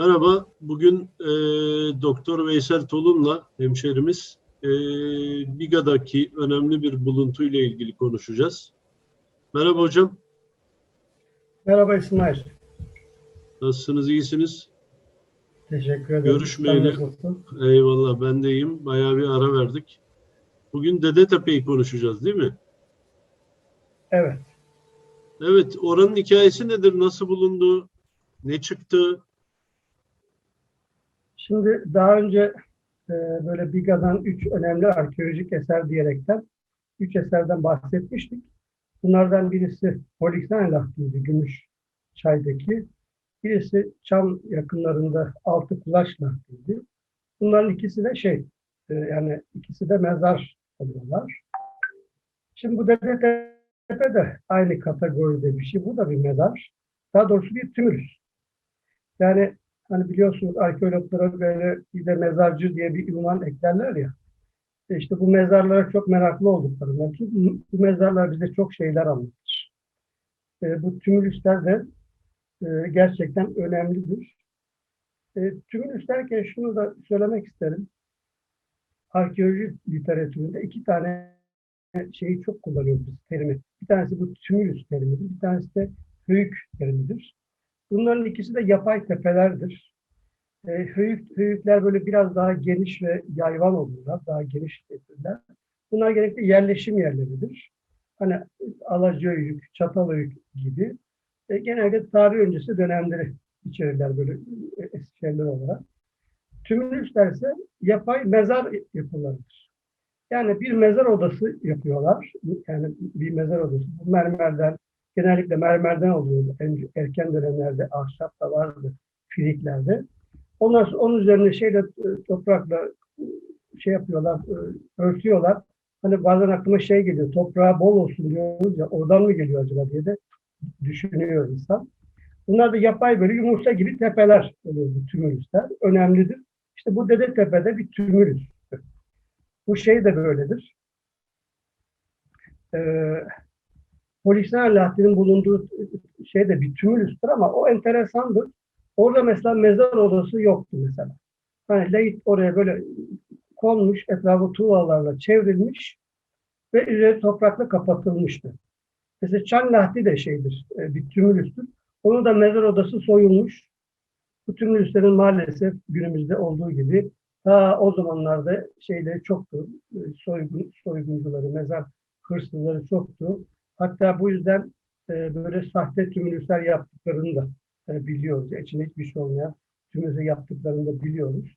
Merhaba, bugün e, Doktor Veysel Tolun'la hemşerimiz e, Biga'daki önemli bir buluntu ile ilgili konuşacağız. Merhaba hocam, Merhaba İsmail. nasılsınız, iyisiniz? Teşekkür ederim. Görüşmeyeli. Nasılsın? Eyvallah, ben de iyiyim. Bayağı bir ara verdik. Bugün Dedetepe'yi konuşacağız değil mi? Evet. Evet, oranın hikayesi nedir, nasıl bulundu, ne çıktı? Şimdi daha önce e, böyle Biga'dan üç önemli arkeolojik eser diyerekten üç eserden bahsetmiştik. Bunlardan birisi Poliksan lahtiydi, Gümüş Çay'daki. Birisi Çam yakınlarında Altı Kulaç lahtiydi. Bunların ikisi de şey, e, yani ikisi de mezar oluyorlar. Şimdi bu Dedetepe de aynı kategoride bir şey. Bu da bir mezar. Daha doğrusu bir tümülüs. Yani hani biliyorsunuz arkeologlara böyle bir de mezarcı diye bir ünvan eklerler ya. E İşte bu mezarlara çok meraklı olduklarından. Çünkü bu mezarlar bize çok şeyler anlatır. E, bu tümülüsler de e, gerçekten önemlidir. E, tümülüs derken şunu da söylemek isterim. Arkeoloji literatüründe iki tane şeyi çok kullanıyoruz biz terimi. Bir tanesi bu tümülüs terimidir, bir tanesi de höyük terimidir. Bunların ikisi de yapay tepelerdir. E, höyük, höyükler böyle biraz daha geniş ve yayvan olurlar, daha geniş tepeler. Bunlar genellikle yerleşim yerleridir. Hani Alacahöyük, Çatalhöyük gibi. E, genelde tarih öncesi dönemleri içerirler böyle e, eski şeyler olarak. Tümülüsler ise yapay mezar yapılarıdır. Yani bir mezar odası yapıyorlar. Yani bir mezar odası. Bu mermerden, genellikle mermerden oluyor. En, erken dönemlerde ahşap da vardı, filiklerde. Ondan sonra onun üzerine şeyle e, toprakla e, şey yapıyorlar, e, örtüyorlar. Hani bazen aklıma şey geliyor, toprağı bol olsun diyoruz ya, oradan mı geliyor acaba diye de düşünüyor insan. Bunlar da yapay böyle yumurta gibi tepeler oluyor bu tümülüsler. Önemlidir. İşte bu Dedetepe'de bir tümülüs. Bu şey de böyledir. Ee, Polisler Lahattin'in bulunduğu şey de bir tümülüstür ama o enteresandır. Orada mesela mezar odası yoktu mesela. Hani Leit oraya böyle konmuş, etrafı tuğlalarla çevrilmiş ve üzeri toprakla kapatılmıştı. Mesela Çan Lahti de şeydir, e, bir tümülüstür. Onun da mezar odası soyulmuş. Bu tümülüslerin maalesef günümüzde olduğu gibi ta o zamanlarda şeyleri çoktu. e, Soygun, soyguncuları, mezar hırsızları çoktu. Hatta bu yüzden e, böyle sahte tümülüsler yaptıklarını da e, biliyoruz. İçinde hiçbir şey olmayan tümülüsü yaptıklarını da biliyoruz.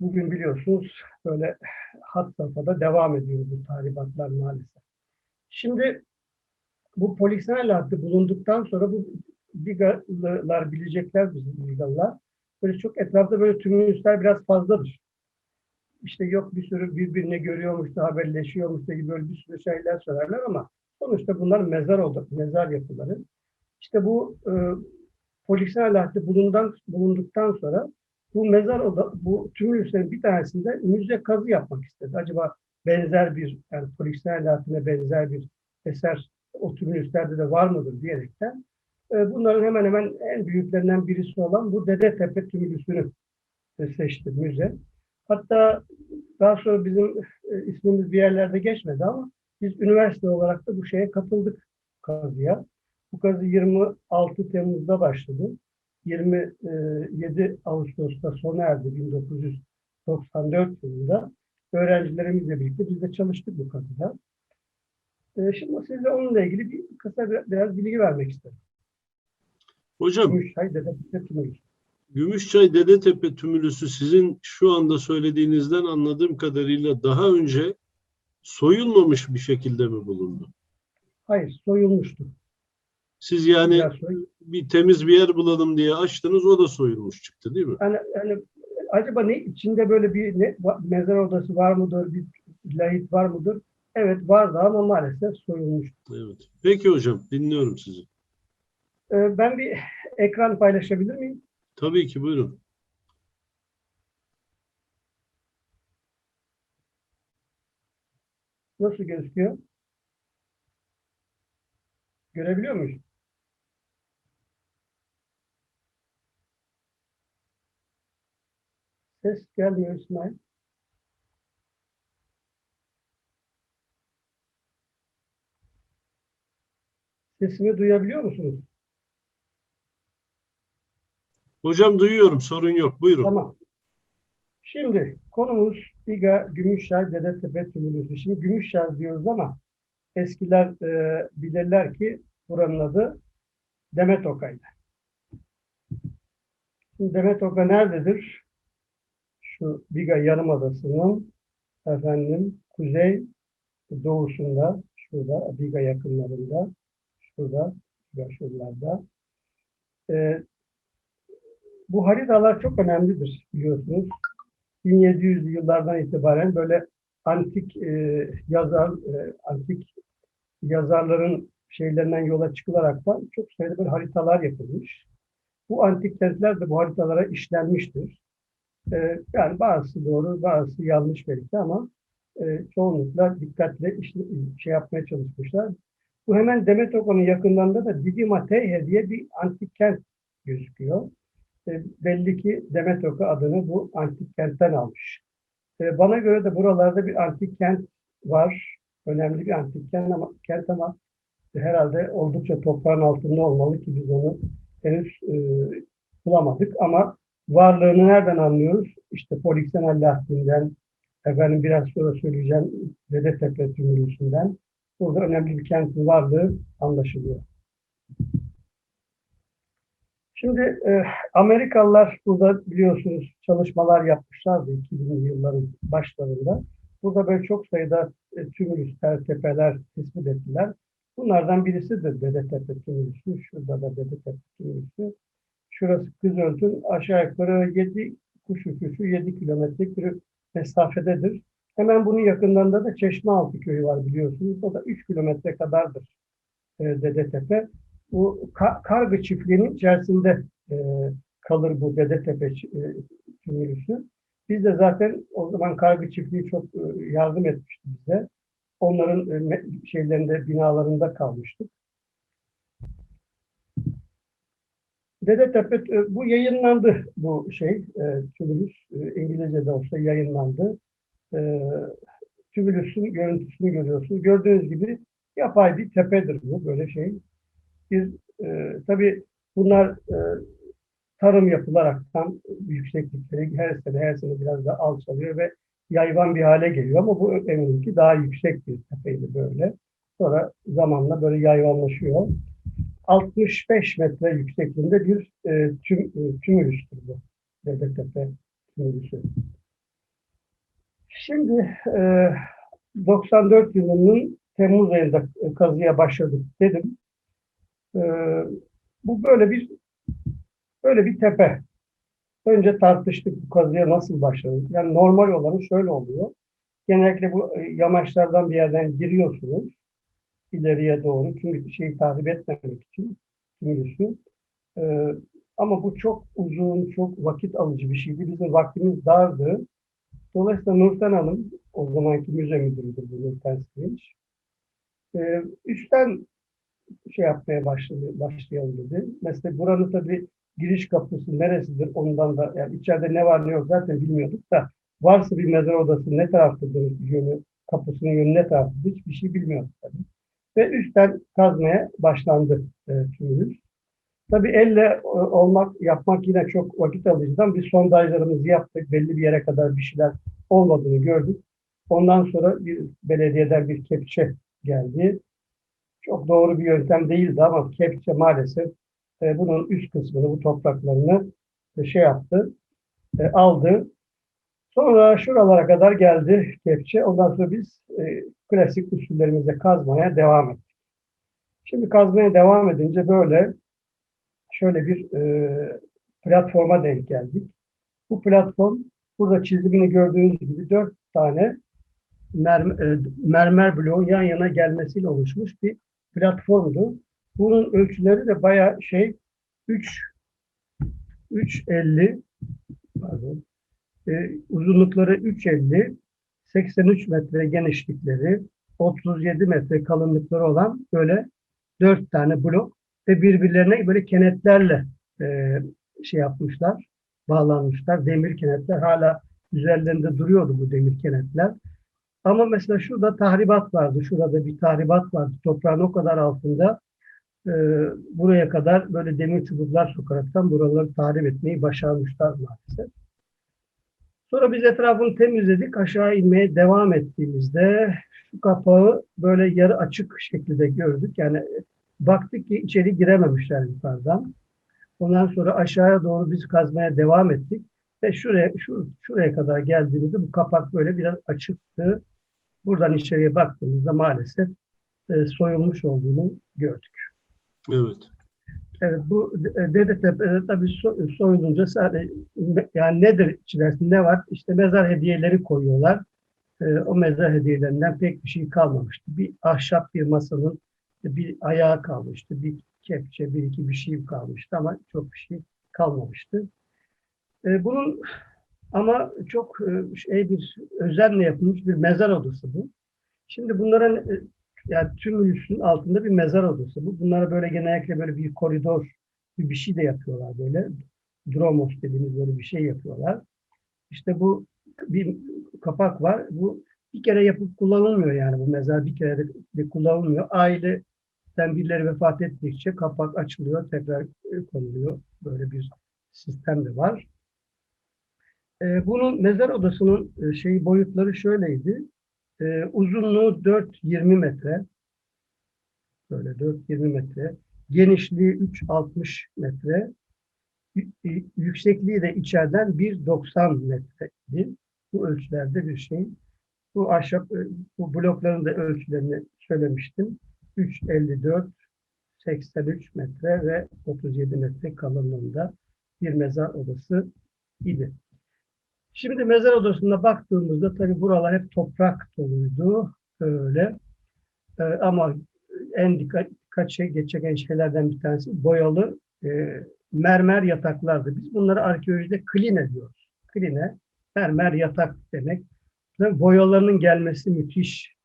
Bugün biliyorsunuz böyle hat safhada devam ediyor bu tahribatlar maalesef. Şimdi bu polisinal hattı bulunduktan sonra bu Bigalılar bilecekler bizim Bigalılar. Böyle çok etrafta böyle tümülüsler biraz fazladır. İşte yok bir sürü birbirini görüyormuş da haberleşiyormuş da gibi böyle bir sürü şeyler söylerler ama sonuçta bunlar mezar oldu, mezar yapıları. İşte bu e, polisinal hattı bulundan, bulunduktan sonra bu mezar oda, bu tümülüslerin bir tanesinde müze kazı yapmak istedi. Acaba benzer bir, yani polisinal hattına benzer bir eser o tümülüslerde de var mıdır diyerekten e, bunların hemen hemen en büyüklerinden birisi olan bu Dedetepe tümülüsünü e, seçti müze. Hatta daha sonra bizim e, ismimiz bir yerlerde geçmedi ama biz üniversite olarak da bu şeye katıldık kazıya. Bu kazı 26 Temmuz'da başladı. 27 Ağustos'ta sona erdi 1994 yılında. Öğrencilerimizle birlikte biz de çalıştık bu kazıda. E, Şimdi size onunla ilgili bir kısa bir- biraz bilgi vermek istedim. Hocam, Gümüşçay Dedetepe Tümülüsü. Gümüşçay Dedetepe tümülüsü sizin şu anda söylediğinizden anladığım kadarıyla daha önce soyulmamış bir şekilde mi bulundu? Hayır, soyulmuştu. Siz yani bir temiz bir yer bulalım diye açtınız o da soyulmuş çıktı değil mi? Yani, yani acaba ne içinde böyle bir ne, mezar odası var mıdır, bir lahit var mıdır? Evet vardı ama maalesef soyulmuş. Evet. Peki hocam dinliyorum sizi. Ee, ben bir ekran paylaşabilir miyim? Tabii ki buyurun. Nasıl gözüküyor? Görebiliyor muyuz? Ses gelmiyor İsmail. Sesimi duyabiliyor musunuz? Hocam duyuyorum sorun yok. Buyurun. Tamam. Şimdi konumuz Biga, Gümüşşehir, Dedetepe Tümülüsü. Şimdi Gümüşşehir diyoruz ama eskiler e, bilirler ki buranın adı Demet Oka'ydı. Şimdi Demet Oka nerededir? Şu Biga Yarımadası'nın efendim kuzey doğusunda, şurada Biga yakınlarında, şurada şuralarda. E, bu haritalar çok önemlidir biliyorsunuz. 1700'lü yıllardan itibaren böyle antik e, yazar, e, antik yazarların şeylerinden yola çıkılarak da çok sayıda böyle haritalar yapılmış. Bu antik kentler de bu haritalara işlenmiştir. E, yani bazısı doğru, bazısı yanlış belki ama e, çoğunlukla dikkatle iş, şey yapmaya çalışmışlar. Bu hemen Demet Oka'nın yakınlarında da Didima Teyhe diye bir antik kent gözüküyor. E, belli ki Demet Oka adını bu antik kentten almış. E, bana göre de buralarda bir antik kent var. Önemli bir antik kent ama, kent ama herhalde oldukça toprağın altında olmalı ki biz onu henüz e, bulamadık ama varlığını nereden anlıyoruz? İşte Poliksena Lahdi'nden, efendim biraz sonra söyleyeceğim Dedetepe Tümülüsü'nden. Burada önemli bir kentin varlığı anlaşılıyor. Şimdi e, Amerikalılar burada biliyorsunuz çalışmalar yapmışlardı 2000'li yılların başlarında. Burada böyle çok sayıda e, tümülüsler, tepeler tespit ettiler. Bunlardan birisi de Dedetepe tümülüsü. Şurada da Dedetepe tümülüsü. Şurası Kızıltın aşağı yukarı 7 kuş uçuşu 7 kilometrelik bir mesafededir. Hemen bunun yakınlarında da Çeşmealtı köyü var biliyorsunuz. O da 3 kilometre kadardır e, Dedetepe bu ka kargı çiftliğinin içerisinde e, kalır bu Dedetepe e, tümülüsü. Biz de zaten o zaman kargı çiftliği çok e, yardım etmişti bize. Onların e, şeylerinde, binalarında kalmıştık. Dedetepe, e, bu yayınlandı bu şey, e, tümülüs. E, İngilizce'de olsa yayınlandı. E, tümülüsün görüntüsünü görüyorsunuz. Gördüğünüz gibi yapay bir tepedir bu, böyle şey bir e, tabii bunlar e, tarım yapılaraktan yükseklikleri her sene her sene biraz daha alçalıyor ve yayvan bir hale geliyor ama bu eminim ki daha yüksek bir tepeydi böyle. Sonra zamanla böyle yayvanlaşıyor. 65 metre yüksekliğinde bir e, tüm, e, tümülüstür bu. Dedetepe tümülüsü. Şimdi e, 94 yılının Temmuz ayında kazıya başladık dedim. Ee, bu böyle bir böyle bir tepe. Önce tartıştık bu kazıya nasıl başladı. Yani normal olanı şöyle oluyor. Genellikle bu e, yamaçlardan bir yerden giriyorsunuz ileriye doğru. Çünkü şeyi takip etmemek için tümülüsü. Ee, ama bu çok uzun, çok vakit alıcı bir şeydi. Bizim vaktimiz dardı. Dolayısıyla Nurten Hanım, o zamanki müze müdürüdür bu Nurten Sevinç. Ee, üstten şey yapmaya başladı, başlayalım dedi. Mesela buranın tabii giriş kapısı neresidir ondan da yani içeride ne var ne yok zaten bilmiyorduk da varsa bir mezar odası ne taraftadır yönü, kapısının yönü ne taraftadır hiçbir şey bilmiyorduk tabii. Ve üstten kazmaya başlandı e, tümümüz. Tabii elle e, olmak, yapmak yine çok vakit alıcıdan biz sondajlarımızı yaptık. Belli bir yere kadar bir şeyler olmadığını gördük. Ondan sonra bir belediyeden bir kepçe geldi çok doğru bir yöntem değildi ama kepçe maalesef e, bunun üst kısmını, bu topraklarını e, şey yaptı, e, aldı. Sonra şuralara kadar geldi kepçe. Ondan sonra biz e, klasik usullerimize kazmaya devam ettik. Şimdi kazmaya devam edince böyle şöyle bir e, platforma denk geldik. Bu platform burada çizimini gördüğünüz gibi dört tane mermer, e, mermer bloğun yan yana gelmesiyle oluşmuş bir platformdu. Bunun ölçüleri de bayağı şey 3 350 pardon e, uzunlukları 350 83 metre genişlikleri 37 metre kalınlıkları olan böyle dört tane blok ve birbirlerine böyle kenetlerle e, şey yapmışlar. bağlanmışlar. Demir kenetler hala üzerlerinde duruyordu bu demir kenetler. Ama mesela şurada tahribat vardı. Şurada bir tahribat vardı. Toprağın o kadar altında e, buraya kadar böyle demir çubuklar sokaraktan buraları tahrip etmeyi başarmışlar maalesef. Sonra biz etrafını temizledik. Aşağı inmeye devam ettiğimizde şu kapağı böyle yarı açık şekilde gördük. Yani baktık ki içeri girememişler yukarıdan. Ondan sonra aşağıya doğru biz kazmaya devam ettik. Ve şuraya şu, şuraya kadar geldiğimizde bu kapak böyle biraz açıktı. Buradan içeriye baktığımızda maalesef e, soyulmuş olduğunu gördük. Evet. Evet bu e, Dedetepe'de tabii so- soyulunca sadece yani nedir içerisinde ne var? İşte mezar hediyeleri koyuyorlar. E, o mezar hediyelerinden pek bir şey kalmamıştı. Bir ahşap bir masanın bir ayağı kalmıştı. Bir kepçe, bir iki bir şey kalmıştı ama çok bir şey kalmamıştı. E, bunun ama çok e, şey bir özenle yapılmış bir mezar odası bu. Şimdi bunların e, yani tümülüsün altında bir mezar odası bu. Bunlara böyle genellikle böyle bir koridor bir bir şey de yapıyorlar böyle. Dromos dediğimiz böyle bir şey yapıyorlar. İşte bu bir kapak var. Bu bir kere yapıp kullanılmıyor yani bu mezar bir kere de, de kullanılmıyor. Aileden birileri vefat ettikçe kapak açılıyor, tekrar e, konuluyor. Böyle bir sistem de var. E, bunun mezar odasının e, şeyi boyutları şöyleydi. E, uzunluğu 4-20 metre. Böyle 4-20 metre. Genişliği 3-60 metre. Y- Yüksekliği de içeriden 1.90 metreydi. Bu ölçülerde bir şey. Bu ahşap, e, bu blokların da ölçülerini söylemiştim. 3.54, 83 metre ve 37 metre kalınlığında bir mezar odası idi. Şimdi mezar odasına baktığımızda tabii buralar hep toprak doluydu. Öyle. Ee, ama en dikkat, şey, geçen şeylerden bir tanesi boyalı e, mermer yataklardı. Biz bunları arkeolojide kline diyoruz. Kline, mermer yatak demek. Boyalarının gelmesi müthiş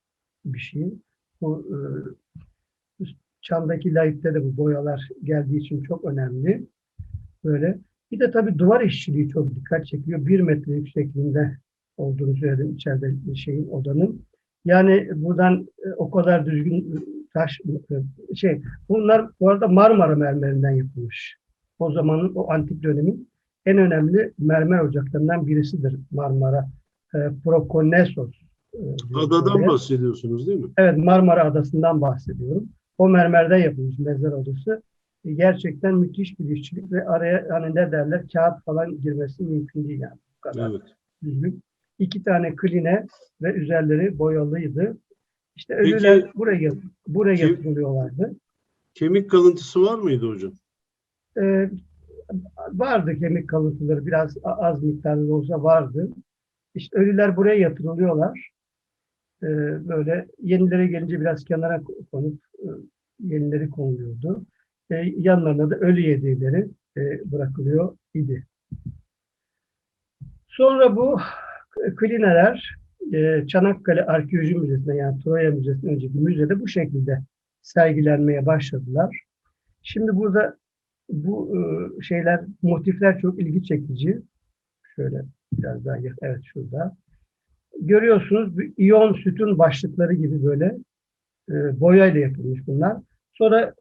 bir şey. Bu e, çandaki layıkta da bu boyalar geldiği için çok önemli. Böyle. Bir de tabii duvar işçiliği çok dikkat çekiyor. Bir metre yüksekliğinde olduğunu söyledim içeride şeyin odanın. Yani buradan e, o kadar düzgün e, taş e, şey bunlar bu arada Marmara mermerinden yapılmış. O zamanın o antik dönemin en önemli mermer ocaklarından birisidir Marmara. E, Prokonnesos. e, Adadan oraya. bahsediyorsunuz değil mi? Evet Marmara Adası'ndan bahsediyorum. O mermerden yapılmış mezar odası. E, Gerçekten müthiş bir işçilik ve araya hani ne derler kağıt falan girmesi mümkün değil yani. Bu kadar Evet. İki tane kline ve üzerleri boyalıydı. İşte Peki- ölüler buraya buraya Kim- yatırılıyorlardı. Kemik kalıntısı var mıydı hocam? Ee, vardı kemik kalıntıları biraz az miktarda da olsa vardı. İşte ölüler buraya yatırılıyorlar. Ee, böyle yenileri gelince biraz kenara konup e, yenileri konuluyordu. Ee, yanlarına da ölü yediğleri e, bırakılıyor idi. Sonra bu klineler e, Çanakkale Arkeoloji Müzesi'nde yani Troya Müzesi'nden önceki müzede bu şekilde sergilenmeye başladılar. Şimdi burada bu e, şeyler, motifler çok ilgi çekici. Şöyle biraz daha yak- evet şurada. Görüyorsunuz iyon sütun başlıkları gibi böyle e, boyayla yapılmış bunlar. Sonra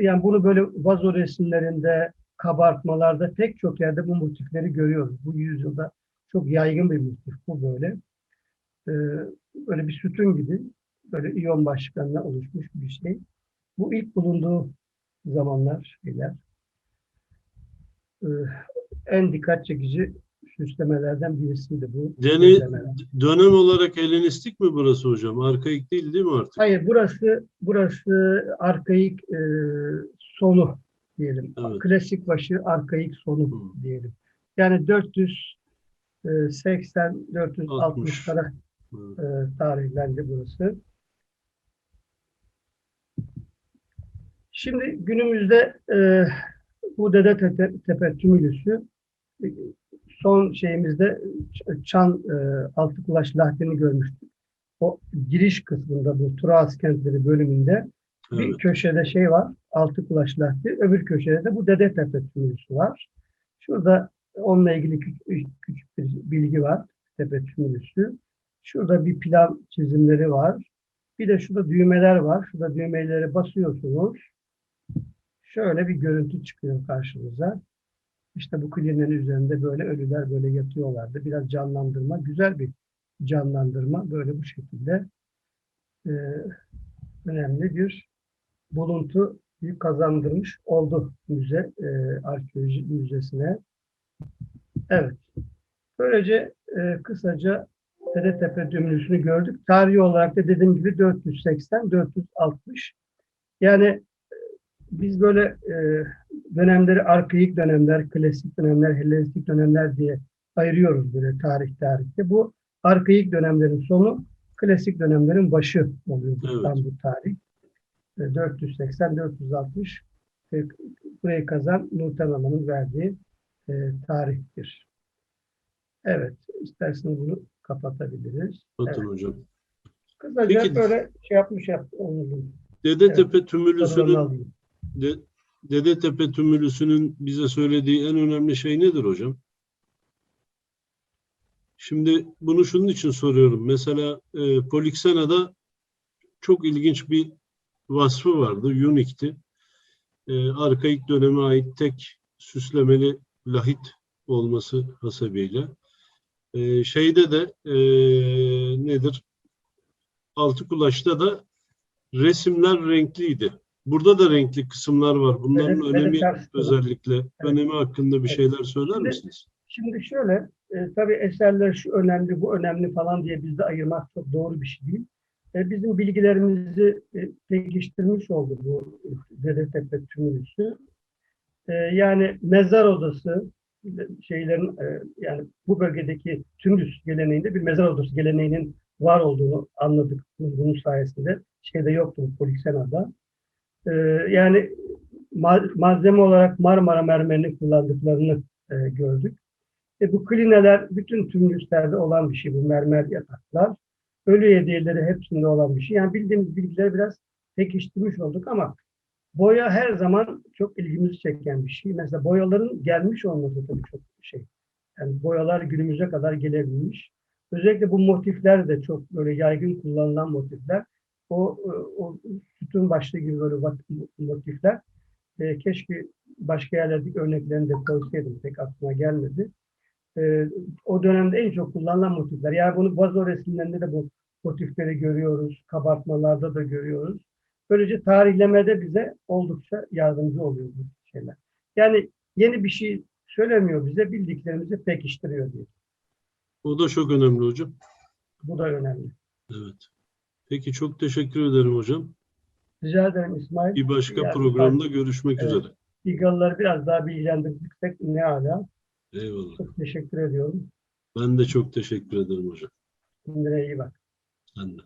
yani bunu böyle vazo resimlerinde, kabartmalarda pek çok yerde bu motifleri görüyoruz. Bu yüzyılda çok yaygın bir motif bu böyle. E, böyle bir sütun gibi böyle iyon başlıklarından oluşmuş bir şey. Bu ilk bulunduğu zamanlar şeyler. Ee, en dikkat çekici süslemelerden birisiydi bu. Süslemeler. dönem olarak Helenistik mi burası hocam? Arkaik değil değil mi artık? Hayır, burası burası arkaik e, sonu diyelim. Evet. Klasik başı, arkaik sonu Hı. diyelim. Yani 480 460'lara Evet. e, tarihlendi burası. Şimdi günümüzde e, bu Dede Tepe, Tepe Tümülüsü e, son şeyimizde Çan e, Altı Kulaç Lahdini görmüştük. O giriş kısmında bu Turas kentleri bölümünde bir Evet. köşede şey var, Altı Kulaç Lahdi, öbür köşede de bu Dede Tepe Tümülüsü var. Şurada Onunla ilgili küçük, küçük bir bilgi var. Tepe tümülüsü. Şurada bir plan çizimleri var. Bir de şurada düğmeler var. Şurada düğmeleri basıyorsunuz. Şöyle bir görüntü çıkıyor karşınıza. İşte bu klinenin üzerinde böyle ölüler böyle yatıyorlardı. Biraz canlandırma, güzel bir canlandırma. Böyle bu şekilde e, önemli bir buluntu kazandırmış oldu müze, e, arkeoloji müzesine. Evet. Böylece e, kısaca Dedetepe Dümlüsü'nü gördük. Tarihi olarak da dediğim gibi 480-460. Yani e, biz böyle e, dönemleri arkaik dönemler, klasik dönemler, Helenistik dönemler diye ayırıyoruz böyle tarih tarihte. Bu arkaik dönemlerin sonu, klasik dönemlerin başı oluyor Evet. tam bu tarih. E, 480-460 e, burayı kazan Nurten Hanım'ın verdiği e, tarihtir. Evet, isterseniz bunu kapatabiliriz. Bakın Evet. hocam. Kısaca Peki. böyle şey yapmış yaptı. Dedetepe Tadını tümülüsünün. De, Dedetepe tümülüsünün bize söylediği en önemli şey nedir hocam? Şimdi bunu şunun için soruyorum. Mesela e, Polixena'da çok ilginç bir vasfı vardı, unikti. E, arkaik döneme ait tek süslemeli lahit olması hasebiyle. E, şeyde de e, nedir? Altıkulaş'ta da resimler renkliydi. Burada da renkli kısımlar var. Bunların Evet, evet, önemi özellikle önemi hakkında bir Evet. şeyler söyler Şimdi- misiniz? Şimdi şöyle, e, tabii eserler şu önemli, bu önemli falan diye bizde ayırmak çok doğru bir şey değil. E, bizim bilgilerimizi e, pekiştirmiş oldu bu Dedetepe tümülüsü. E, yani mezar odası e, şeylerin e, yani bu bölgedeki tümülüs geleneğinde bir mezar odası geleneğinin var olduğunu anladık bunun sayesinde. Şeyde yoktu bu Polixena'da. E, yani ma- malzeme olarak Marmara mermerini kullandıklarını e, gördük. E, bu klineler bütün tümülüslerde olan bir şey bu mermer yataklar. Ölü hediyeleri hepsinde olan bir şey. Yani bildiğimiz bilgileri biraz pekiştirmiş olduk ama boya her zaman çok ilgimizi çeken bir şey. Mesela boyaların gelmiş olması tabii çok şey. Yani boyalar günümüze kadar gelebilmiş. Özellikle bu motifler de çok böyle yaygın kullanılan motifler. O, o sütun başlı gibi böyle motifler. E, keşke başka yerlerdeki örneklerini de koysaydım. Pek aklıma gelmedi e, o dönemde en çok kullanılan motifler. Yani bunu vazo resimlerinde de bu motifleri görüyoruz. Kabartmalarda da görüyoruz. Böylece tarihlemede bize oldukça yardımcı oluyor bu şeyler. Yani yeni bir şey söylemiyor bize, bildiklerimizi pekiştiriyor diye. O da çok önemli hocam. Bu da önemli. Evet. Peki çok teşekkür ederim hocam. Rica ederim İsmail. Bir başka Yani programda görüşmek Evet. üzere. İGAL'ları biraz daha bilgilendirdiksek ne ala. Eyvallah. Çok teşekkür ediyorum. Ben de çok teşekkür ederim hocam. Kendine iyi bak. Sen de.